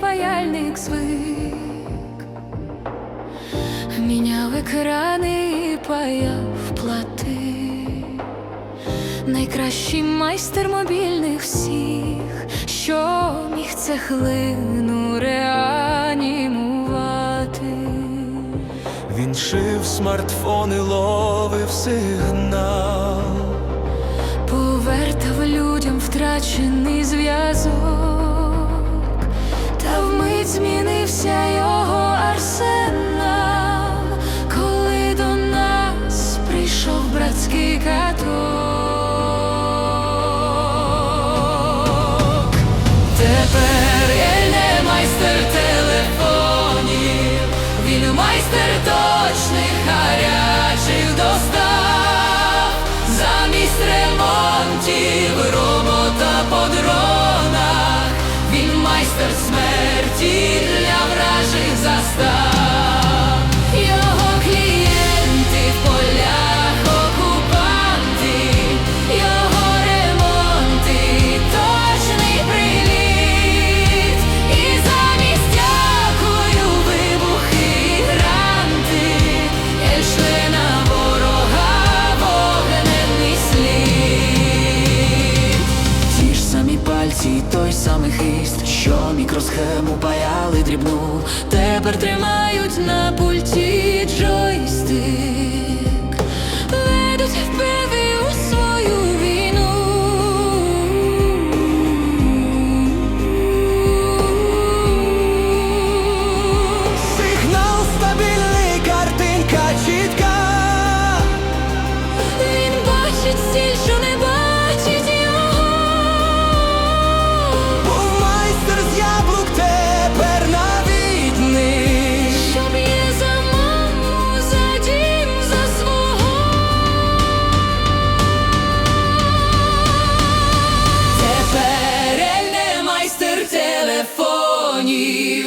паяльник звик, міняв екрани і паяв плати, найкращий майстер мобільних всіх, що міг це хлину, реанімувати. Він шив смартфон і ловив сигнал, повертав людям втрачений зв'язок вмить змінився його самі той самий хист, що мікросхему паяли дрібну, Тепер тримають на коні.